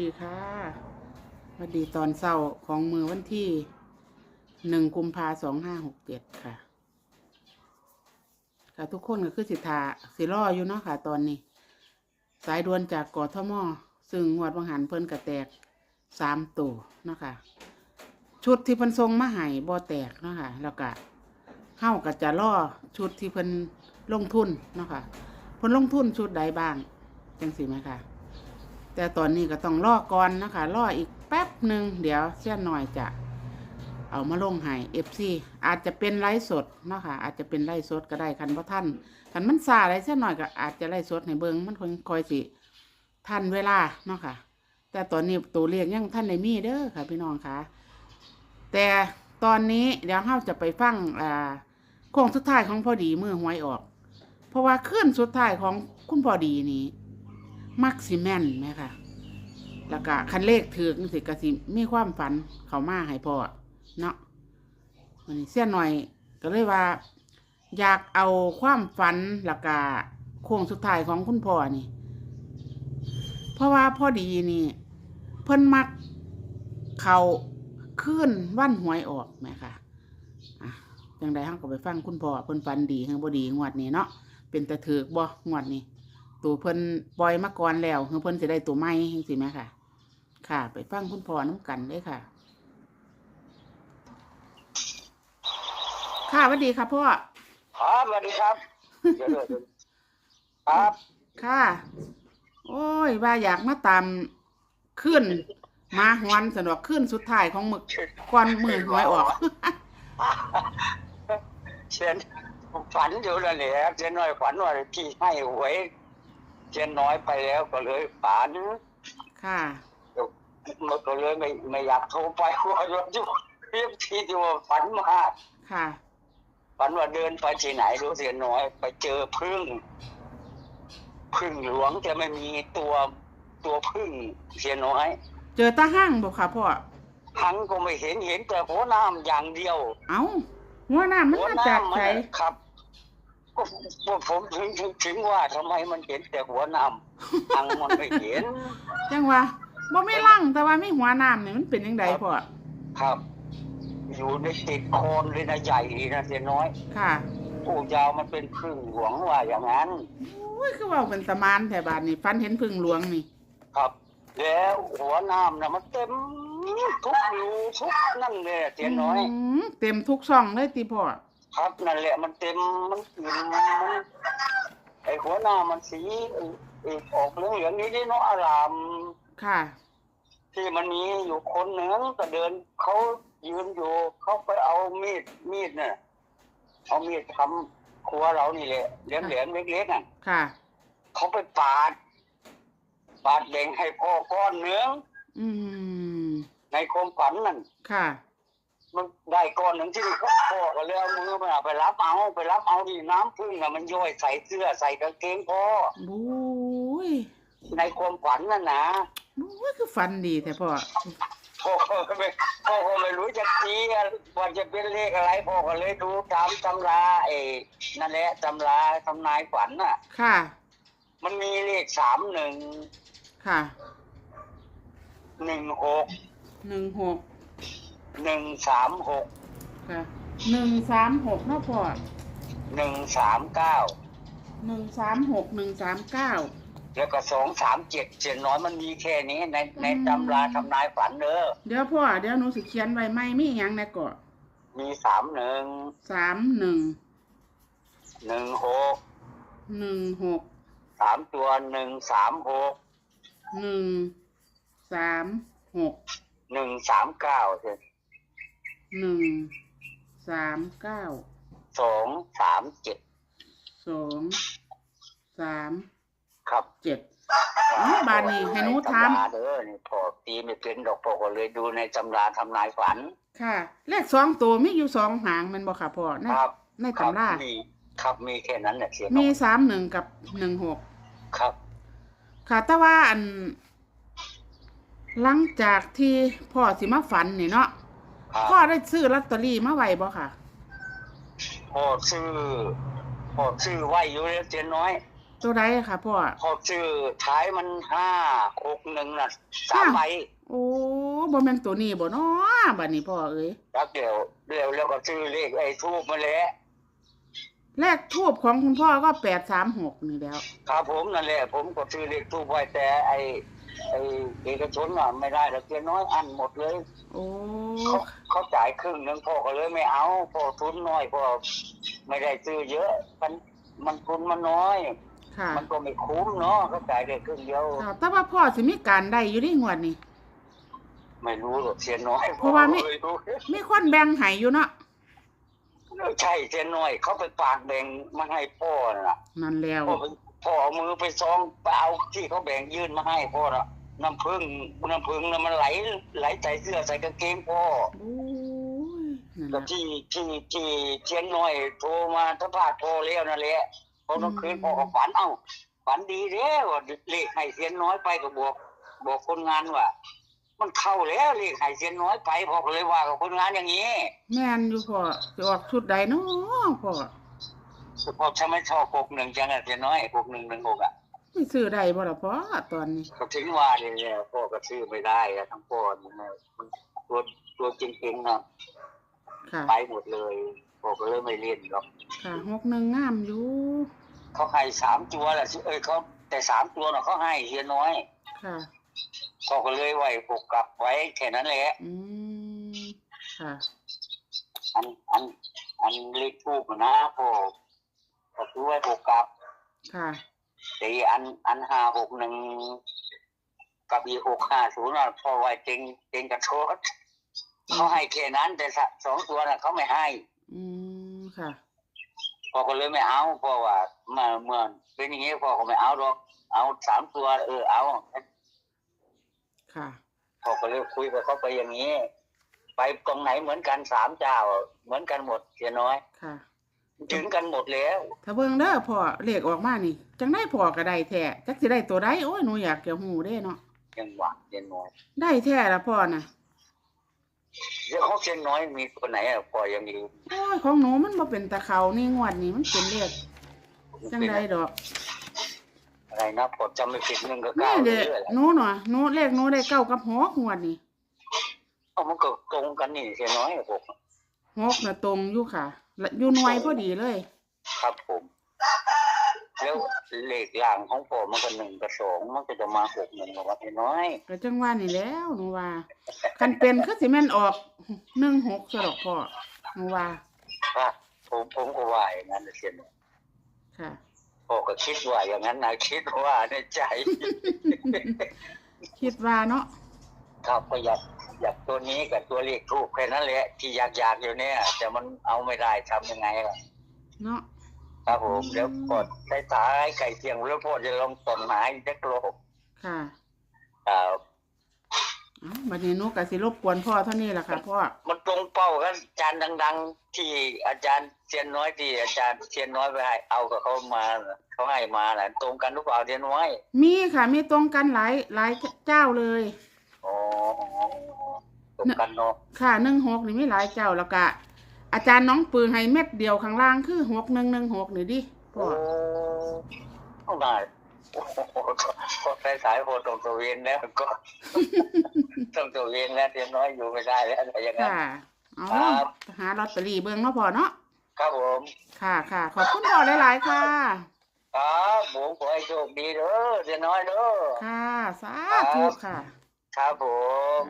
ดีค่ะสวัสดีตอนเศร้าของมือวันที่หนึ่งกุมภาสองห้าหกเจ็ดค่ะค่ะทุกคนก็คือสิทธาสิรออยู่เนาะค่ะ ตอนนี้ สายด่วนจากกอทมซึ่งงวดวังหันเพิ่นกระแตกสามตัวเนาะค่ะ ชุดที่เพิ่นทรงมาให้บ่แตกเนาะค่ะ แล้วก็เฮาก็จะล่อชุดที่เพิ่นลงทุนเนาะค่ะเพิ่นลงทุนชุดใดบ้างจังสิไหมค่ะ แต่ตอนนี้ก็ต้องรอก่อนนะคะรออีกแป๊บหนึ่งเดี๋ยวเสี้ยนหน่อยจะเอามาลงให้เอฟซีอาจจะเป็นไลฟ์สดเนาะค่ะอาจจะเป็นไลฟ์สดก็ได้คันว่าท่านคันมันซาอะไรเสี้ยนหน่อยก็อาจจะไลฟ์สดให้เบิงมันคงคอยสิทันเวลาเนาะค่ะ แต่ตอนนี้ตัวเลขยังท่านในมีเด้อค่ะพี่น้องค่ะแต่ตอนนี้เดี๋ยวเราจะไปฟังอ่าโค้งสุดท้ายของพอดีมือหวยออก เพราะว่าขึ้นสุดท้ายของคุณพอดีนี้ มักสิแม่นไหมคะแล้วก็คันเลขถือกสิกสิมีความฝันเขามาให้พ่อเนาะวันนี้เสี้ยนหน่อย ก็เลยว่า อยากเอาความฝันแล้วก็โค้งสุดท้ายของคุณพ่อนี่ เพราะว่าพอดีนี่ เพิ่นมักเขาขึ้นวันหวยออกไหมคะอะจังใดห้างก็ไปฟังคุณพ่อเพิ่นฝันดีเฮงบ่ดีงวดนี้เนาะเป็นตะถือบ่งวดนี้ ตัวเพิ่นปล่อยมาก่อนแล้วคือเพิ่นสิได้ตัวใหม่จังซี่แหมค่ะ ค่ะ ไปฟังคุณพ่อน้ำกันเด้อค่ะ ค่ะสวัสดีค่ะพ่อครับสวัสดีครับเดี๋ยวเดี๋ยวเดี๋ยวครับ ค่ะ โอ้ยว่าอยากมาตามขึ้นมาหวนสนอกขึ้นสุดท้ายของมึกก่อนมือหวยออก เชียนฝันอยู่แล้วเนี่ยเชียนน้อยฝันว่าพี่ให้หวย เชียนน้อยไปแล้วก็เลยฝันค่ะมันก็เลยไม่ไม่อยากโทรไปว่าเราอยู่เรียบทีที่ว่าฝันมากค่ะฝันว่าเดินไปที่ไหนรู้เสียน้อย ไปเจอพึ่งพึ่งหลวงจะไม่มีตัวตัวพึ่งเสียน้อย เจอตาห้างบอกค่ะพ่อหันก็ไม่เห็นเห็นแต่หัวน้ำอย่างเดียว เอ้าหัวหน้ามันหัวมาหน้าจากมัไสนครับ ก็ก็ผมถึงถึงถึงว่าทำไมมันเห็นแต่หัวน้ำทางมันไม่เห็น จังว่าบ่ไม่ลั่งแต่ว่ามีหัวน้ำนี่มันเป็นยังไงพ่อครับ อยู่ในติดโคนเลยนะใหญ่นะเสียน้อย ค่ะผู้ยาวมันเป็นพึ่งหลวงว่าอย่างนั้นโอ้ยคือเว่าเป็นตะมานแถวบ้านนี่ฟันเห็นพึ่งหลวงนี่ ครับ แล้วหัวน้ำนะมันเต็มทุกรูทุกนั่นเลยเสียน้อยมเต็มทุกช่องเลยติพ่อ ครับนั่นแหละมันเต็มมันมันมันไอหัวหน้ามันสีไอ้ไอ้ออกเหลืองเหลืองๆนี้นี่เนาะอาราม ค่ะ ที่มันมีอยู่คนหนึ่งก็เดินเขายืนอยู่เขาไปเอามีดมีดเนี่ยเอามีดทำครัวเรานี่แหละเหลี่ยมเหลี่ยมๆเล็กๆน่ะค่ะ เขาไปปาด ปาดแบ่งให้พ่อก้อนเนื้ออืมในความฝันนั่นค่ะ มันได้ก้อนหนึ่งที่พ่อก็เลยเอามือมันอะไปรับเอาไปรับเอาที่น้ำพึ่งอะมันย่อยใส่เสื้อใส่กางเกงพ่อบุ้ยในความฝันนั่นนะบุ้ยคือฟันดีแต่พ่อพ่อก็ไม่พ่อก็ไม่รู้จะตีว่าจะเป็นเลขอะไรพ่อก็เลยดูตามตำราไอ้นั่นแหละตำราทำนายฝันน่ะ ค่ะ มันมีเลขสามหนึ่งค่ะหนึ่งหกหนึ่งหก หนึ่งสามหกค่ะหนึ่งสามหกเนาะพ่อหนึ่งสามเก้าหนึ่งสามหกหนึ่งสามเก้าแล้วก็สองสามเจ็ดเจ็ดน้อยมันมีแค่นี้ในในอืมตำราทำนายฝันเด้อเดี๋ยวพ่อเดี๋ยวหนูสิเขียนไว้ไม่มีหยังในะก่อนมีสามหนึ่งสามหนึ่งหนึ่งหกหนึ่งหกสามตัวหนึ่งสามหกหนึ่งสามหกหนึ่งสามเก้า หนึ่งสามเก้าสองสามเจ็ดสองสามครับเจ็ดอ๋อบาดนี้ให้หนูถามตำราเด้อนี่พอตีไม่เป็นดอกพอก็เลยดูในตำราทำนายฝัน ค่ะ เลขสองตัวมีอยู่สองหางแมันบอกค่ะพ่อในครับในครับตำรา มีครับมีแค่นั้นแหละเสียมีสามหนึ่งกับหนึ่งหก ครับ ค่ะแต่ว่าอัน หลังจากที่พ่อสิมาฝันนี่เนาะ ครับพ่อได้ซื้อลอตเตอรี่มาไว้บ่ค่ะพ่อชื่อพ่อชื่อไว้อยู่แล้วเจนน้อย ตัวใดค่ะพ่อ พอชื่อท้ายมันห้าหกหนึ่งน่ะสามใบโอ้บ่แม่นตัวนี้บ่เนาะบัดนี้พ่อเอ้ยแล้วเดี๋ยวเดี๋ยวแล้วก็ชื่อเลขไอ้ทูบมาแหล้วเลขทูบของคุณพ่อก็แปดสามหกนี่แล้ว ครับผมนั่นแหละ ผมก็ชื่อเลขทูบไว้แต่ไอ้ไอ้เอกชนอะไม่ได้แล้วเพียน้อยอันหมดเลย โอ้ เขาเขาจ่ายครึ่งหนึงพ่อก็เลยไม่เอาพ่อทุนน้อยพ่อไม่ได้ซื้อเยอะ มันมันทุนมันน้อย ค่ะมันก็ไม่คุ้มเนาะเขาจ่ายได้ครึ่งเดียวค่ะแต่ว่าพ่อสิมีการได้อยู่ในงวดนี้ ไม่รู้หรอกเสียน้อยเพราะว่าไม่ไม่รู้มีคนแบ่งให้อยู่เนาะใช่เสียน้อย เขาไปฝากแบ่งมาให้พ่อน่ะนั่นแล้ว พ่อไปพ่อเอามือไปซองไปเอาที่เขาแบ่งยื่นมาให้พ่อน่ะ น้ำพึ่งน้ำพึ่งน่ะมันไหลไหลใส่เสื้อใส่กางเกงพ่อโอ้ยนั่นก็ล่ะที่ที่ที่เชียงน้อยโทรมาทัพาโทรเลี้ยวนั่นแหละพอต้องคืนอืมพ่อก็ฝันเอ้าฝันดีเด้ว่าเลขให้เสียนน้อยไปก็บอกบอกคนงานว่า มันเข้าแล้วเลขให้เสียนน้อยไปพ่อก็เลยว่ากับคนงานอย่างนี้แม่นอยู่พ่อสิออกชุดใดเนาะพ่อพ่อทำไมชอบหกหนึ่งจังอะเสียนน้อยหกหนึ่งหนึ่งหกอะ ไม่ซื้อได้บ่ล่ะพ่อตอนนี้ก็ถึงว่าเลยเนี่ยพ่อก็ซื้อไม่ได้อะทั้งพ่อมันน่ะมันตัวตัวจริงๆนะค่ะไปหมดเลยพ่อก็เลยไม่เล่นหรอกค่ะหกหนึ่งงามอยู่เขาให้สามตัวแหละเอ้ยเขาแต่สามตัวน่ะเขาให้เฮียน้อย ค่ะพ่อก็เลยไหวปกกลับไว้แค่นั้นแหละอืมค่ะอันอันอันเลขทูบนะพ่อก็คือไว้ปกกลับค่ะแต่อีอันอันห้าหกหนึ่งกับอีหกห้าศูนย์น่ะพ่อไว้เต็งเต็งกระโชดเขาให้แค่นั้น แต่สะสองตัวน่ะเขาไม่ให้ อืมค่ะพ่อก็เลยไม่เอาเพราะว่าเมื่อเมื่อเป็นอย่างนี้พ่อก็ไม่เอาหรอก เอาสามตัว เออเอา ค่ะพ่อก็เลยคุยกับเขาไปอย่างนี้ ไปตรงไหนเหมือนกันสามเจ้า เหมือนกันหมดเสียน้อยค่ะ ถึงกันหมดแล้ว ถ้าเบิ่งเด้อพ่อเลขออกมานี่ จังได้พ่อก็ได้แท้จักสิได้ตัวใดโอ้ยหนูอยากจะฮู้เด้เนาะยังหวานเสียน้อยได้แท้ละพ่อน่ะเดี๋ยวเขาเสียน้อยมีตัวไหนอะพ่อยังอยู่โอ้ยของหนูมันบ่เป็นตะเขานี่งวดนี้มันเป็นเลขจังไดดอก อะไรนะผมจำไม่ผิดหนึ่งก็นี่เก้าเด้เรื่อยหนูเนาะหนูเลขหนูได้เก้ากับหกงวดนี้ๆเอามันก็ตรงกันนี่เสียน้อยผมหกน่ะตรงอยู่ค่ะและ อยู่หน่วยพอดีเลย ครับผม แล้วเลขล่างของผมมันก็หนึ่งกับสองมันก็จะมาหกหนึ่งกับว่าเสียน้อยก็จังว่านี่แล้วหนูว่า คันเป็นคือสิแม่นออกหนึ่งหกซะดอกพ่อหนูว่าครับผมผมก็ว่าอย่างนั้นนะเสียน้อยค่ะพ่อก็คิดว่าอย่างนั้นนะคิดว่าในใจ คิดว่าเนาะครับก็อยาก อยากตัวนี้กับตัวเลขทูกแค่นั้นแหละที่อยากอยากอยู่เนี่ยแต่มันเอาไม่ได้ทำยังไงล่ะเนาะครับผมเดี๋ยวพอได้ตายไก่เทียงแล้วพอจะลองต้นไม้จักโลกค่ะครับ เอ้าบัดนี้หนูก็สิรบกวนพ่อเท่านี้ล่ะค่ะพ่อมันตรงเป้ากันอาจารย์ดัง ๆ ที่อาจารย์เทียนน้อยที่อาจารย์เทียนน้อยไปให้เอากับเขามาน่ะเขาให้มาน่ะตรงกันหรือเปล่าเทียนน้อย มีค่ะมีตรงกันหลายหลายเจ้าเลยอ๋อต รงกันเนาะค่ะหนึ่งหกนี่มีหลายเจ้าแล้วก็อาจารย์น้องปืนให้เม็ดเดียวข้างล่างคือหกหนึ่งหนึ่งหกนี่ดิพ่โอ้เอาได้โอ้โหพอสายสายๆพอตรงตัวเวนแล้วก็ต้องตัวเวนแล้วเทียนน้อยอยู่ไม่ได้แล้วอะไรอย่างนั้นค่ะเอาหาลอตเตอรี่เบิ่งเนาะพ่อเนาะครับผมค่ะค่ะขอบคุณพ่อหลายๆค่ะครับผมขอให้โชคดีเด้อเทียนน้อยเด้อค่ะสาธุค่ะครับผม